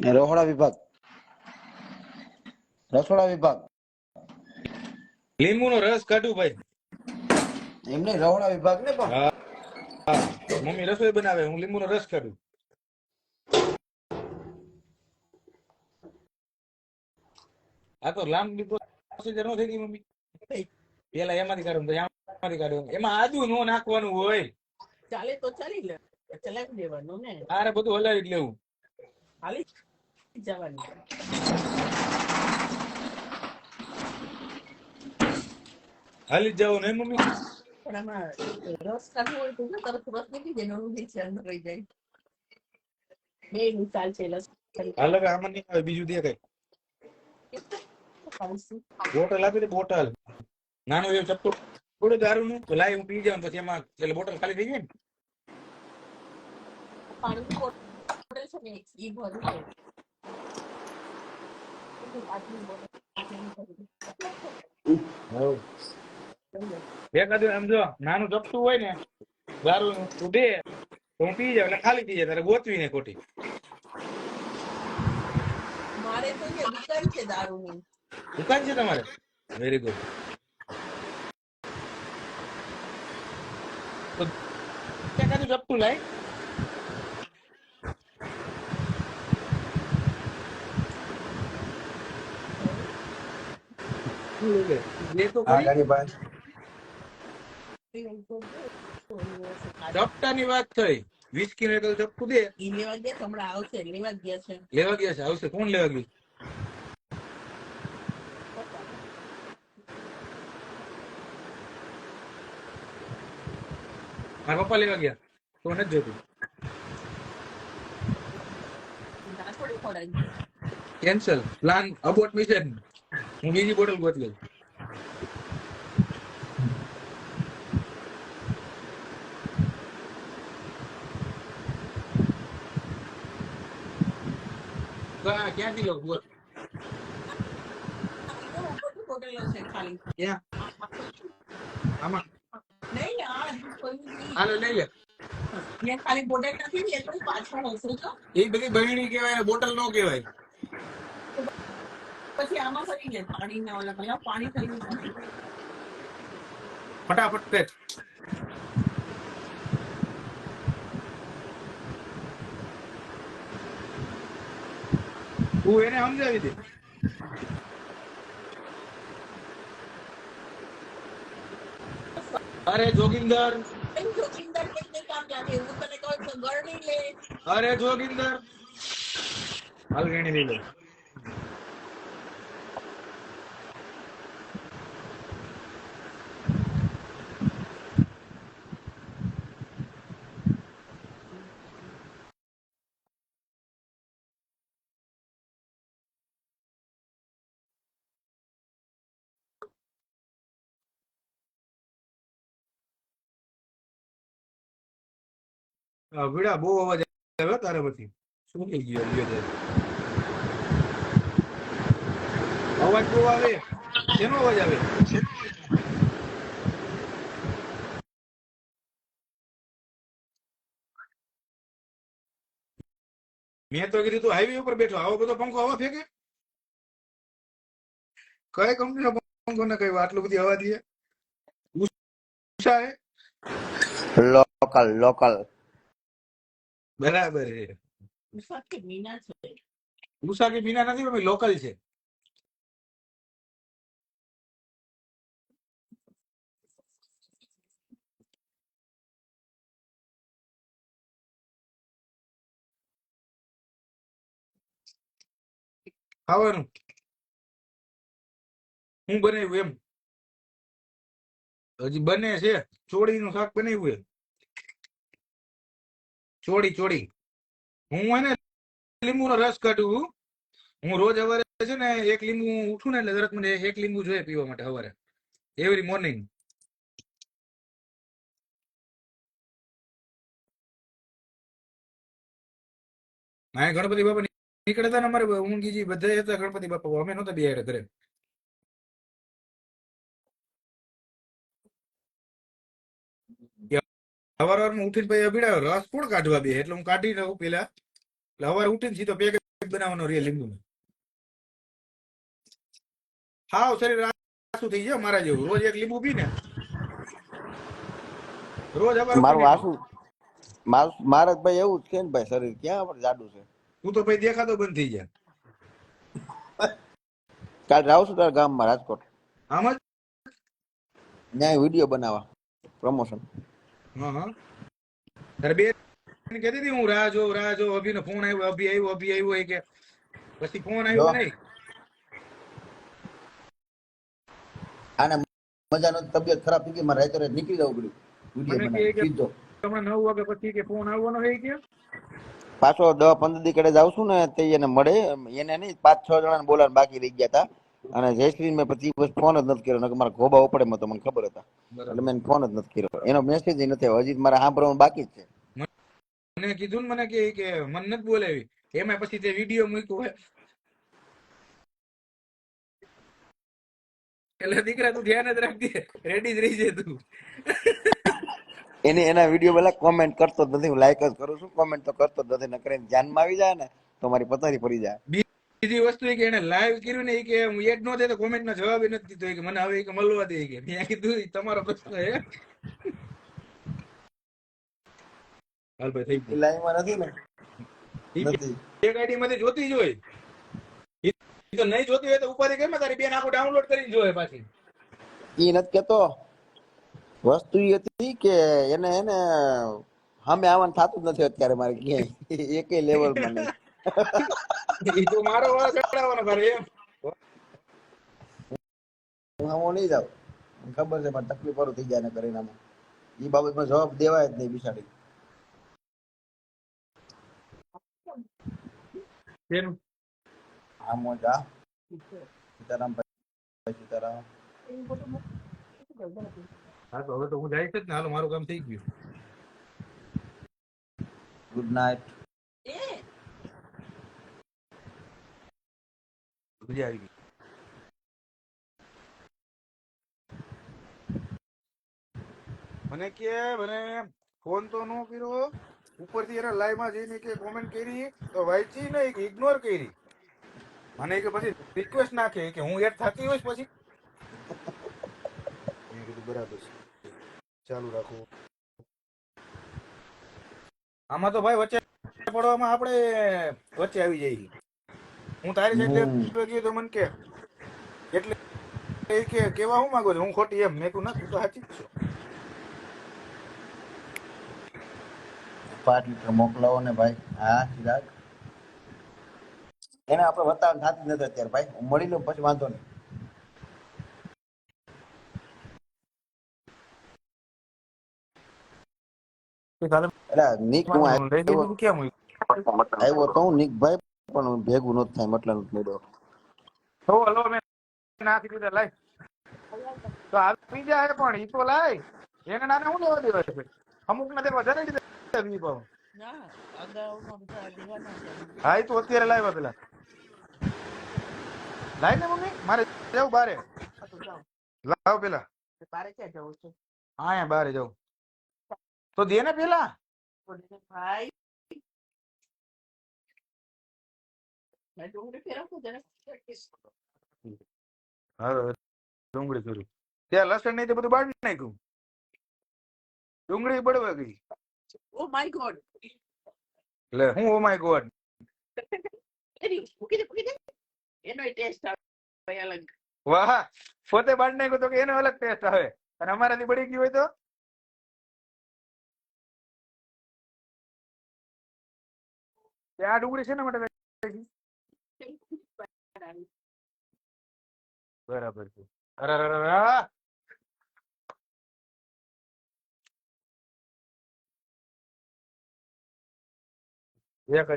ને રહોડા વિભાગ. રસોડા વિભાગ. લીંબુનો રસ કાઢું ભાઈ. એમને રહોડા વિભાગ ને પણ. મમ્મી રસોઈ બનાવે હું લીંબુનો રસ કાઢું. આ તો લાંબી પ્રોસીજર નો થઈ ગઈ મમ્મી. પેલા એમાંથી કાઢું એમાંથી કાઢું. એમાં આદુ નો નાખવાનું હોય. ચાલે તો ચાલી લે ચલાવી દેવાનું ને. આરે બધું હલાવી લેવું. હાલી જવાનું હાલી જ ને મમ્મી? પણ આમાં રસ કાઢવો હોય તો તરત રસ નીકળી જાય નોનું નીચે અંદર રહી જાય. બે મિસાલ છે લસ. હાલ હવે આમાં નહીં આવે બીજું દે કઈ. બોટલ આપી દે બોટલ. નાનો એવો ચપટો થોડો દારૂ નું. લાઈ હું પી જાઉં પછી એમાં એટલે બોટલ ખાલી થઈ જાય ને. પાણી બોટલ છે ને ઈ ભરું ભરી. એકાદું આમ જો નાનું ચપટું હોય ને દારૂ તું દે હું પી જાવ એટલે ખાલી થઈ જાય તારે ગોતવી ને ખોટી. મારે તો કે દુકાન છે દારૂની. દુકાન છે તમારે? વેરી ગુડ તો એકાદું ચપટું લાય. વાત થઈ વીસ કિલો એક દે લેવા ગયા હમણાં આવશે લેવા ગયા છે લેવા ગયા છે આવશે કોણ લેવા ગયું મારા પપ્પા લેવા ગયા તો નથી જોતું કેન્સલ પ્લાન અબોટ મિશન હું બીજી બોટલ ગોતી લઉં. ક્યાં- ક્યાંથી લઉં બોલ બોટલ છે. ખાલી પછી આમાં ફરી જાય પાણી ના ઓલા પેલા પાણી થઈ ગયું. ફટાફટ પેટ હું એને સમજાવી દે. અરે જોગિંદર. એમ જો કામ લાગે હું તને કહું ગરણી લે. અરે જોગિંદર. હાલ ગણી લે. વીડા બહુ અવાજ આવ્યો તારે પછી શું થઈ ગયો અવાજ બહુ આવે. શેનો અવાજ આવે? મેં તો કીધું તું હાઈવે ઉપર બેઠો. આવો બધો પંખો હવા ફેંકે? કઈ કંપનીનો પંખો ને કઈ આટલું બધી હવા દે. ઉષા હે? લોકલ લોકલ બરાબર છે. સાથે મીના છે ઉષા કે મીના નથી પણ લોકલ છે. ખાવાનું? હું બનાવ્યું એમ? હજી બને છે. ચોળી નું શાક બનાવ્યું છે ચોળી ચોડી હું લીંબુ નો રસ કાઢું. હું રોજ સવારે છે ને એક લીંબુ ઉઠું ને એટલે તરત મને એક લીંબુ જોઈએ પીવા માટે સવારે. એવરી મોર્નિંગ હા ગણપતિ બાપા નીકળતા ને અમારે ઊંઘીજી બધા હતા, ગણપતિ બાપા. અમે નહોતા બે ઘરે. સવાર વારમાં ઉઠીને પછી અભીડા રસ કોણ કાઢવા દે? એટલે હું કાઢી નાખું પેલા એટલે સવારે ઉઠીને સીધો પેક બનાવવાનો રે લીંબુ હાવ શરીર આસુ થઈ જાય મારા જેવું. રોજ એક લીંબુ પી ને. રોજ અમારું મારું. આસુ મારું ભાઈ એવું જ છે ને ભાઈ શરીર ક્યાં આપણે જાડું છે? તું તો ભાઈ દેખાતો બંધ થઈ જાય. કાલ જાઉં છું તારા ગામમાં રાજકોટ. આમ જ? ન્યાય વીડિયો બનાવવા. પ્રમોશન હા હા તારે બે કહેતી હતી હું રાહ રાહ ફોન આવ્યો અભી આવ્યો અભી આવ્યો એ કે પછી ફોન આવ્યો. નહીં. આને મજા તબિયત ખરાબ થઈ ગઈ મારે રાતે રાતે નીકળી જવું પડ્યું. મને વીડિયો કહે બનાવી કે- સીધો હમણાં નવ વાગે પછી કે ફોન આવવાનો હોય કે? પાછો દસ પંદર દી કડે જાઉં છું ને તે એને મળે એને નહીં પાંચ છ જણા બોલાવા બાકી રહી ગયા હતા અને જયશ્રી મેં પછી બસ ફોન જ નથી કર્યો મારા ઘોબા ઉપડે મને તો મને ખબર હતા. એટલે મેં ફોન જ નથી કર્યો. એનો મેસેજ નથી હજી મારે સાંભળવાનું બાકી જ છે. મને કીધું ને મને કે કે મને નથી બોલાવી. એમાં પછી તે વીડિયો મૂક્યો એટલે દીકરા તું ધ્યાન જ રાખજે. રેડી જ રહી છે તું. એને એના વીડિયો પેલા કોમેન્ટ કરતો જ નથી. હું લાઈક જ કરું છું. કોમેન્ટ તો કરતો જ નથી. નકરે ધ્યાનમાં આવી જાય ને તો મારી પથારી પડી જાય. બીજી વસ્તુ એ કે એને લાઈવ કર્યું ને એ કે હું એડ નો થાય તો કોમેન્ટ નો જવાબ નથી દીધો. કે મને હવે કે મળવા દે. કે મેં કીધું તમારો પ્રશ્ન હે હાલ ભાઈ થઈ ગયું. લાઈવમાં નથી ને? નથી. એક આઈડી માંથી જોતી જ હોય. તો નહીં જોતી હોય તો ઉપાધિ કેમ તારી બેન આખું ડાઉનલોડ કરીને જોવે પાછી. એ નથી કેતો. વસ્તુ એ હતી કે એને એને સામે આવવાનું થતું જ નથી અત્યારે મારે ક્યાંય. એકેય લેવલમાં નહીં. ઈ તો મારો વાળ ચડાવવાનો તારે એમ હું આમાં નહીં જાઉં ખબર છે પણ તકલીફ વાળું થઈ જાય ને કરીને આમાં એ બાબતમાં જવાબ દેવાય જ નહીં બિચારી આમ જા સીતારામ ભાઈ સીતારામ હા તો હવે તો હું જાય છે ને હાલો મારું કામ થઈ ગયું ગુડ નાઇટ મજા આવી ગઈ. મને કે, મને ફોન તો નો કર્યો. ઉપરથી એના લાઈવમાં જઈને કે કોમેન્ટ કરી, તો વાંચી ને ઇગ્નોર કરી. મને કે પછી રિક્વેસ્ટ નાખે કે હું એડ થતી હોઈશ પછી. બરાબર છે. ચાલુ રાખો. આમાં તો ભાઈ વચ્ચે પડવામાં આપણે, વચ્ચે આવી જઈએ હું તારી. સાઈડ ગયો તો મને કે એટલે એ કે કેવા હું માંગો છો? હું ખોટી એમ મેં કીધું ના તું તો સાચી જ છો. લીટર મોકલાવો ને ભાઈ હા ચિરાગ એને આપણે વતાવ થતું નથી અત્યારે ભાઈ. હું મળી લઉં પછી વાંધો નહીં. એટલે નીક હું આવ્યો તો નિક ભાઈ પણ ભેગું નથી થાય મતલબ નથી મળ્યો હો હલો મેં નાખી દીધા લાય. તો આવી જાય પણ ઈ તો લાય. એને નાને હું લેવા દેવા છે? અમુક ને તે વધારે દીધા વી પાઉં હા ઈ તો અત્યારે લાવ્યા પેલા. લાય ને મમ્મી મારે જવું બારે. લાવ પેલા. બારે ક્યાં જવું છે? હા બારે જાઉં તો દે ને પેલા. ભાઈ. મેં ડુંગળી કરું ત્યાં લસણ નહીં તે બધું બાળી નાખ્યું. ડુંગળી બળવા ગઈ. Oh my god. એટલે હું ઓ માય ગોડ? એની ટેસ્ટ આવે અલગ. વાહ પોતે બાળ નાખ્યું તો કે એનો અલગ ટેસ્ટ આવે. અને અમારાથી બળી ગયું હોય તો? આ ડુંગળી છે ને માટે? બરાબર છે. અરે અરે એક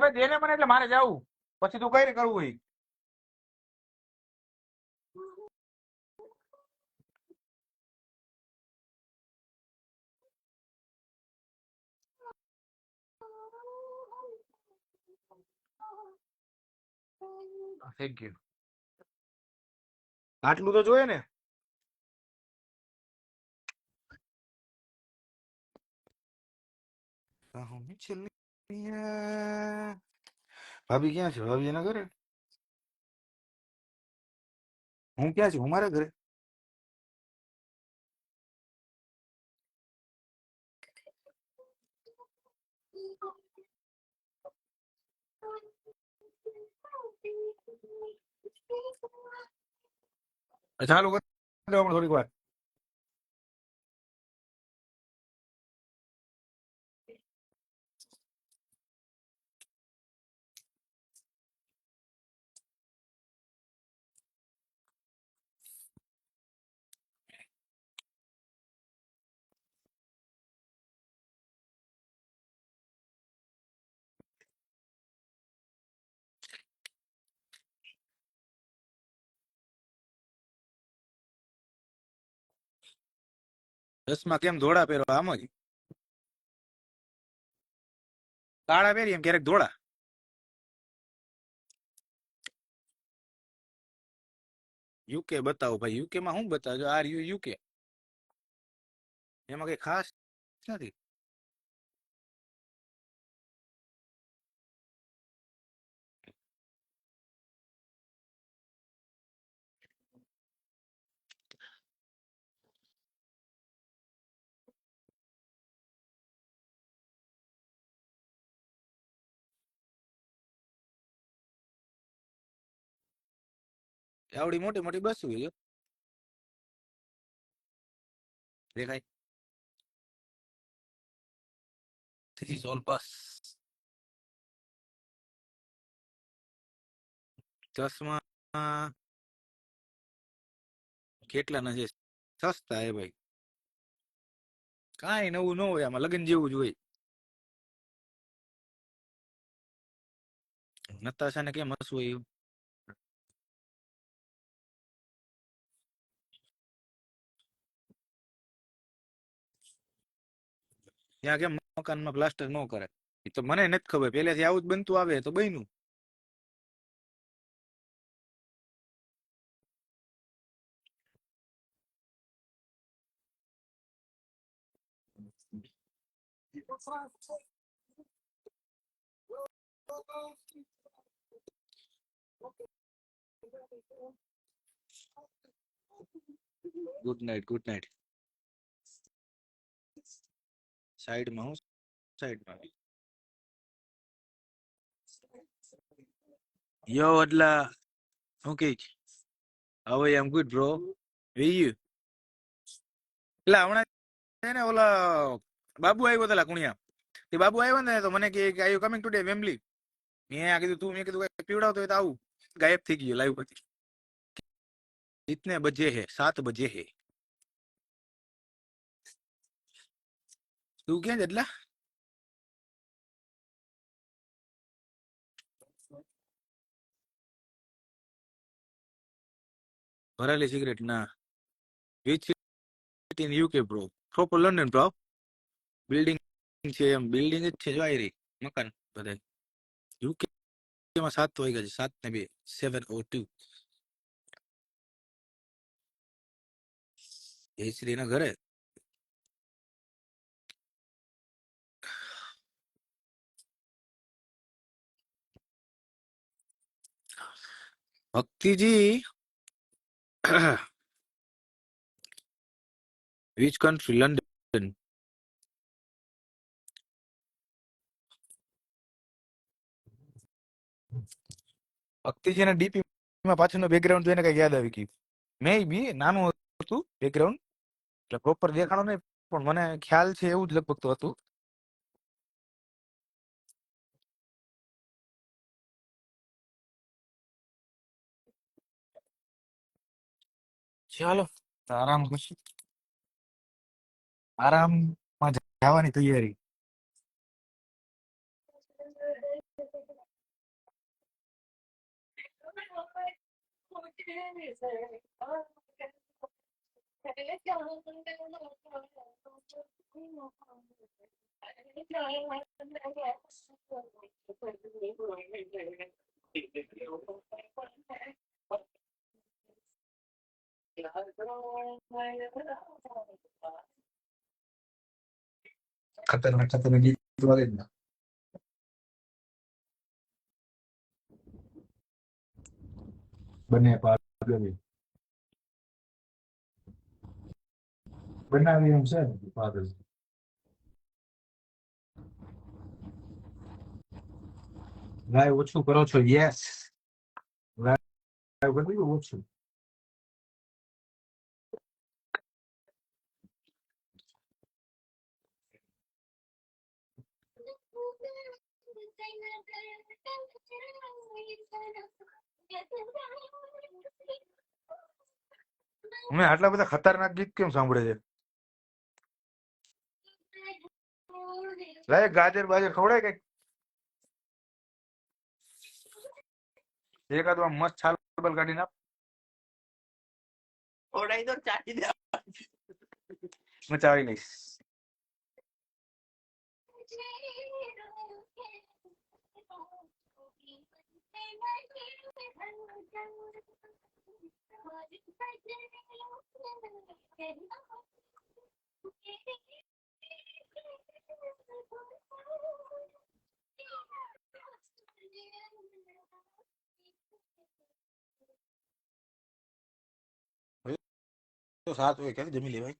ભાઈ, દે ને મને એટલે મારે જાવું. પછી તું કઈ કરવું હોય થેન્ક યુ આટલું તો જોઈએ ને. છેલ્લી ભાભી ક્યાં છે? ભાભી એના ઘરે? હું ક્યાં છું? હું મારા ઘરે? ચાલુ કરી દો થોડીક વાર. ચશ્મા કેમ ધોળા પહેરો આમ જ? કાળા પહેરી એમ ક્યારેક ધોળા? યુકે બતાવો ભાઈ યુકે માં શું બતાવજો? Are you UK? એમાં કઈ ખાસ નથી? આવડી મોટી મોટી બસ જો દેખાય. This is all bus. ચશ્મા કેટલાના છે? સસ્તા હે ભાઈ. કાંઈ નવું ન હોય આમાં, લગ્ન જેવું જ હોય. નતાશાને કેમ હસવું હોય? એવું ત્યાં કેમ મકાનમાં પ્લાસ્ટર ન કરે એ તો મને નથી ખબર. પહેલેથી આવું જ બનતું આવે તો બન્યું. ગુડ નાઇટ ગુડ નાઇટ સાઈડમાં હું સાઈડમાં. યો અડલા હું કે હવે એમ ગુડ બ્રો વે યુ એટલે હમણાં છે ને ઓલા બાબુ આવ્યો તલા કુણિયા. તે બાબુ આવ્યો ને તો મને કે I you coming today Wembley મેં આ કીધું, તું, મેં કીધું પીવડાવતો હોય તો આવું. ગાયબ થઈ ગયો લાઈવ પરથી. જીતને બજે હે? સાત બજે હે? તું ક્યાં છે એટલા ભરેલી સિગરેટ ના which in UK bro proper London bro building છે એમ બિલ્ડિંગ જ છે જો આયરી મકાન બધા યુકે માં સાત વાગ્યા છે સાત ને બે સેવન ઓ ટુ જયશ્રી ના ઘરે Bhaktiji which country London Bhaktiji ના ડીપી માં પાછળનો બેકગ્રાઉન્ડ જોઈને કઈ યાદ આવી ગયું. મે બી નાનું હતું બેકગ્રાઉન્ડ એટલે પ્રોપર દેખાણો નહીં, પણ મને ખ્યાલ છે એવું જ લગભગ તો હતું. Sialah, aram gus, aram Jawan itu ya, Ri. ખતરનાક ખતરનાક ગીત વાગે જ ના બંને પાર્લર બનાવી એમ છે ને પાર્લર લાઈવ ઓછું કરો છો યસ લાઈવ કરી દીધું ઓછું અમે આટલા બધા ખતરનાક ગીત કેમ સાંભળે છે? લાય ગાજર બાજર ખવડાય કંઈક. એકાદ મસ્ત છાલ બલ કાઢી નાખ ઓડાઈ તો ચાટી દે. મચાવી લઈશ તો સાત હોય ક્યાંથી જમી લેવાય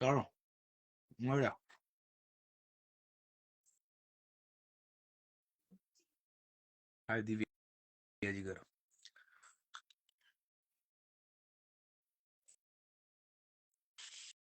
ચાલો મળ્યા હાય દિવ્યાજી Edgar.